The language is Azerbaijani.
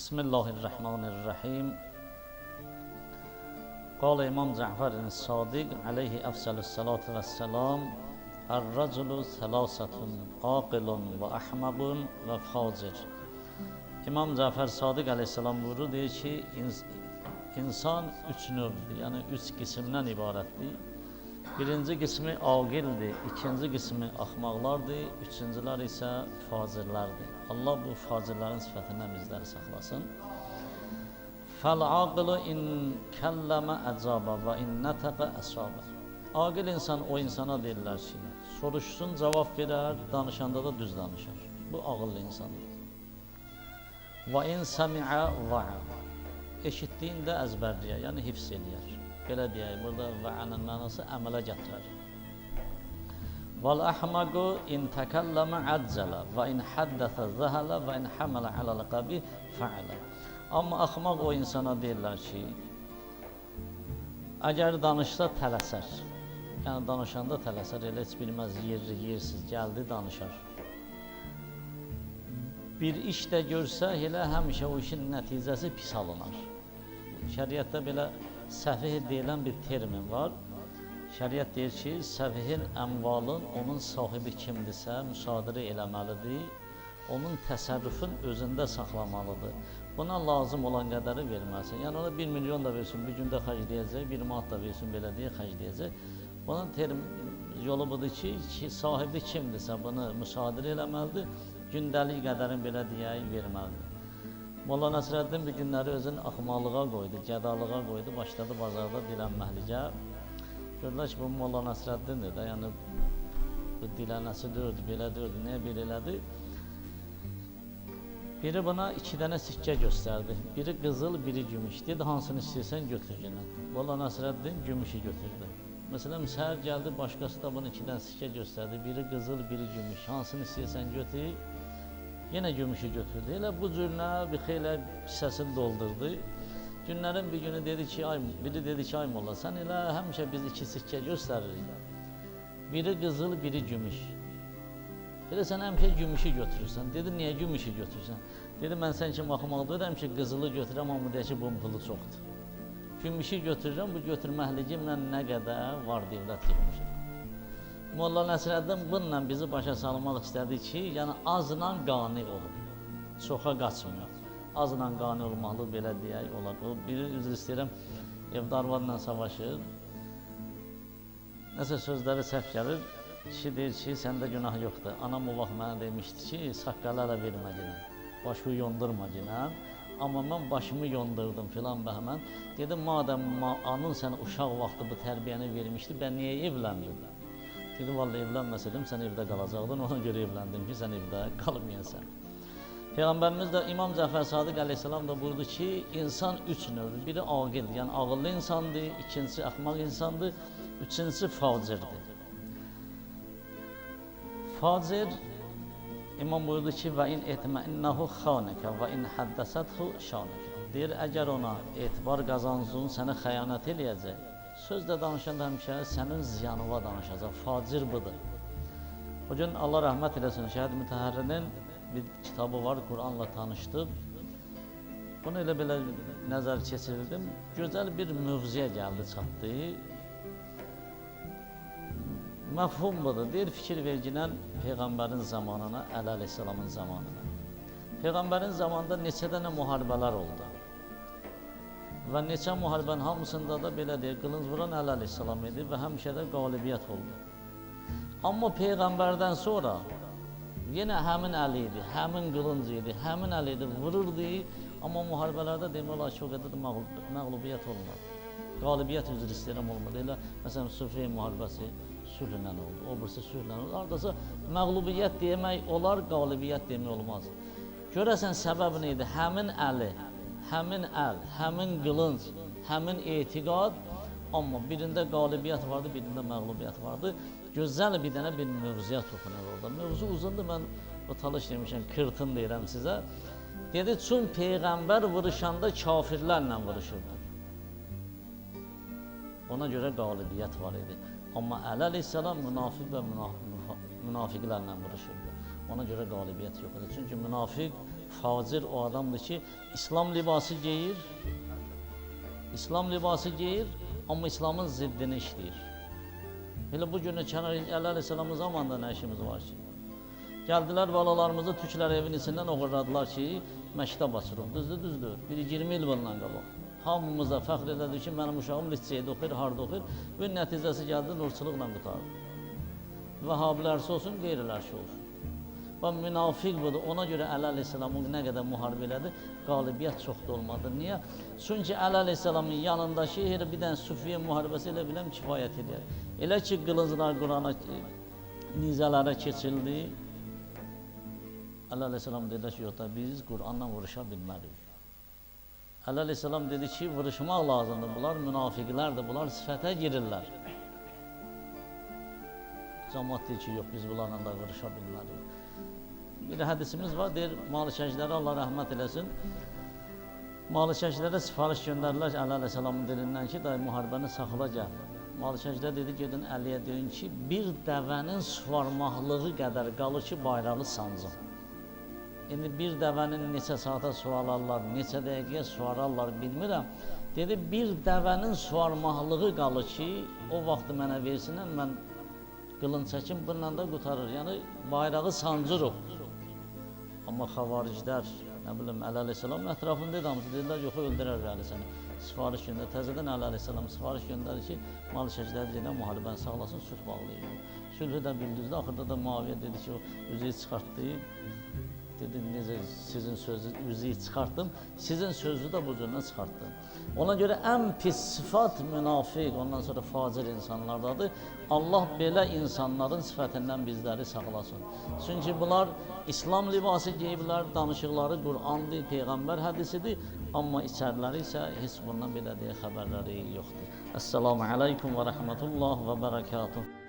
بسم الله الرحمن الرحيم قال إمام جعفر الصادق عليه أفضل الصلاة والسلام الرجل ثلاثة عاقل وأحمق وفاجر İmam Cafer Sadık Aleyhisselam buyurur ki ins- insan üç növdür, yani üç qismdən ibarətdir. Birinci qismi aqildir, ikinci qismi axmaqlardır, üçüncülər isə fazirlərdir. Allah bu fazirlərin sifətindən bizləri saxlasın. Fəl-aqilu in kəlləmə əcaba və in nətəqə əsabə. Aqil insan o insana deyirlər ki, soruşsun, cavab verər, danışanda da düz danışar. Bu ağıllı insandır. Və in səmiə va'a. Eşitdiyində əzbərləyər, yəni hifz eləyər. Belə deyək, burada va'anın mənası əmələ gətirər. Vel ahmagu in tekelleme azzala ve in haddasa zahala ve in hamala alal qabi faala. Amma axmaq o insana deyirlər ki, əgər danışsa tələsər. Yəni danışanda tələsər, elə heç bilməz yerli yersiz gəldi danışar. Bir iş də görsə, elə həmişə o işin nəticəsi pis alınar. Şəriətdə belə səfih deyilən bir termin var. Şəriət deyir ki, səfihin əmvalın onun sahibi kimdirsə müsadirə eləməlidir. Onun təsərrüfün özündə saxlamalıdır. Buna lazım olan qədəri verməlisin. Yəni ona 1 milyon da versin, bir gündə xərcləyəcək, 1 manat da versin belediyə xərcləyəcək. Bunun term yolu budur ki, ki sahibi kimdirsə bunu müsadirə eləməlidir. Gündəlik qədərin belə deyək verməlidir. Molla Nəsrəddin bir günləri özünü axmaqlığa qoydu, gədalığa qoydu, başladı bazarda dilənməhlicə. Gördülər ki, bu Molla Nəsrəddindir də, yəni bu dilənəsi dördü, belə dördü, nəyə bir elədi? Biri buna iki dənə sikkə göstərdi. Biri qızıl, biri gümüş. Dedi, hansını istəyirsən götür yenə. Molla Nəsrəddin gümüşü götürdü. Məsələn, səhər gəldi, başqası da buna iki dənə sikkə göstərdi. Biri qızıl, biri gümüş. Hansını istəyirsən götür. Yenə gümüşü götürdü. Elə bu cürlə bir xeylə hissəsini doldurdu. Günlərin bir günü dedi ki, ay, biri dedi ki, ay molla, sən elə həmişə biz iki sikkə göstəririk. Biri qızıl, biri gümüş. Elə sən həmişə gümüşü götürürsən. Dedi, niyə gümüşü götürürsən? Dedi, mən sən kimi axmaq deyirəm ki, qızılı götürəm, amma deyək ki, bunun pulu çoxdur. Gümüşü götürürəm, bu götürməkligimlə nə qədər var devlət yığmışam. Molla Nəsrəddin bununla bizi başa salmaq istədi ki, yəni azla qani olun. Çoxa qaçmıyor. Azla qani olmalı belə deyək olar. O biri üzr istəyirəm, evdə arvadla savaşır. Nəsə sözləri səhv gəlir. Kişi deyir ki, səndə günah yoxdur. Anam o vaxt mənə demişdi ki, saqqala da vermə ginən. Başı yondurma ginən. Amma mən başımı yondurdum filan bəhmən. Dedim, madəm ma anın sənə uşaq vaxtı bu tərbiyəni vermişdi, mən niyə evləndin? Dedim, vallahi evlənməsədim sən evdə qalacaqdın, ona görə evləndim ki, sən evdə qalmayasan. Peyğəmbərimiz də İmam Cəfər Sadiq əleyhissalam da buyurdu ki, insan üç növdür. Biri aqil, yəni ağıllı insandır, ikincisi axmaq insandır, üçüncüsü facirdir. Facir İmam buyurdu ki, və in etmənnahu xanəkə və in həddəsəthu şanəkə. Deyir, əgər ona etibar qazansın, sənə xəyanət eləyəcək, sözlə danışanda həmişə sənin ziyanıva danışacaq. Facir budur. O gün Allah rəhmət eləsin, Şəhid Mütəhərrinin bir kitabı var, Quranla tanışdıq. Bunu elə belə nəzər keçirdim. Gözəl bir mövzuya gəldi, çatdı. Məfhum budur. Deyir, fikir verginən Peyğəmbərin zamanına, Əli Aleyhisselamın zamanına. Peyğəmbərin zamanında neçə dənə müharibələr oldu. Və neçə müharibənin hamısında da belə deyir, qılınc vuran Əli Aleyhisselam idi və həmişə də qalibiyyət oldu. Amma Peyğəmbərdən sonra yenə həmin Əli idi, həmin qılınc idi, həmin Əli idi, vururdu, amma müharibələrdə demək olar ki, o qədər də məğlub, məğlubiyyət olmadı. Qalibiyyət üzr istəyirəm olmadı. Elə, məsələn, Sufey müharibəsi sülhlə oldu, o birisi sülhlə oldu. Ardasa məğlubiyyət demək olar, qalibiyyət demək olmaz. Görəsən səbəb nə idi? Həmin əli, həmin əl, həmin qılınc, həmin etiqad, amma birində qalibiyyət vardı, birində məğlubiyyət vardı. Gözəl bir dənə bir mövzuya toxunur orada. Mövzu uzundur, mən o talış demişəm, kırtın deyirəm sizə. Dedi, çün Peyğəmbər vuruşanda kafirlərlə vuruşurdu. Ona görə qalibiyyət var idi. Amma Əli əleyhissalam münafiq və münafiqlərlə vuruşurdu. Ona görə qalibiyyət yox idi. Çünki münafiq Facir o adamdır ki, İslam libası geyir, İslam libası geyir, amma İslamın ziddini işləyir. Elə bu günü Kənar Əli Aleyhisselamın zamanında nə işimiz var ki? Gəldilər balalarımızı türklər evin içindən oğurladılar ki, məktəb açırıq. Düzdür, düzdür. Biri 20 il bundan qabaq. Hamımız da fəxr elədik ki, mənim uşağım liseydə oxuyur, harda oxuyur. Bu nəticəsi gəldi, nurçuluqla qutardı. Vəhabilərsə olsun, qeyrilərsə olsun. Və münafiq budur. Ona görə Əli Aleyhisselamın nə qədər müharibə elədi, qalibiyyət çox da olmadı. Niyə? Çünki Əli Aleyhisselamın yanındakı elə bir dənə Sufiyə müharibəsi elə biləm kifayət edir. Elə ki qılınclar Qurana nizələrə keçildi. Əli Aleyhisselam dedi ki, yox da biz Qur'anla vuruşa bilmərik. Əli Aleyhisselam dedi ki, vuruşmaq lazımdır. Bunlar münafiqlərdir, bunlar sifətə girirlər. Cəmaat deyir ki, yox biz bunlarla da vuruşa bilmərik. Bir hədisimiz var, deyir Malikəşlərə Allah rəhmət eləsin. Malikəşlərə sifariş göndərdilər Əli Aleyhisselamın dilindən ki, day müharibəni saxla gəl. Malikəşlər dedi gedin Əliyə deyin ki, bir dəvənin suvarmaqlığı qədər qalır ki, bayrağı sancın. İndi bir dəvənin neçə saata suvararlar, neçə dəqiqəyə suvararlar bilmirəm. Dedi bir dəvənin suvarmaqlığı qalır ki, o vaxtı mənə versinlər, mən qılın çəkim bununla da qutarır. Yəni bayrağı sancırıq. Amma xavariclər, nə bilim Əli Əleyhisselam ətrafında idi hamısı dedilər yox öldürər Əli səni. Sifariş göndər. Təzədən Əli Əleyhisselam sifariş göndərir ki, Malikəşlər deyilən müharibəni sağlasın, sülh bağlayın. Sülhü də bildirdi. Axırda da Muaviyə dedi ki, o üzüyü çıxartdı. Dedi necə sizin sözü üzüyü çıxartdım, sizin sözü də bu cürlə çıxartdım. Ona görə ən pis sifat münafiq, ondan sonra facir insanlardadır. Allah belə insanların sifətindən bizləri saxlasın. Çünki bunlar İslam libası geyiblər, danışıqları Qur'andır, Peyğəmbər hədisidir, amma içəriləri isə heç bundan belə deyə xəbərləri yoxdur. Əssalamu aleykum və rəhmətullah və bərəkatuhu.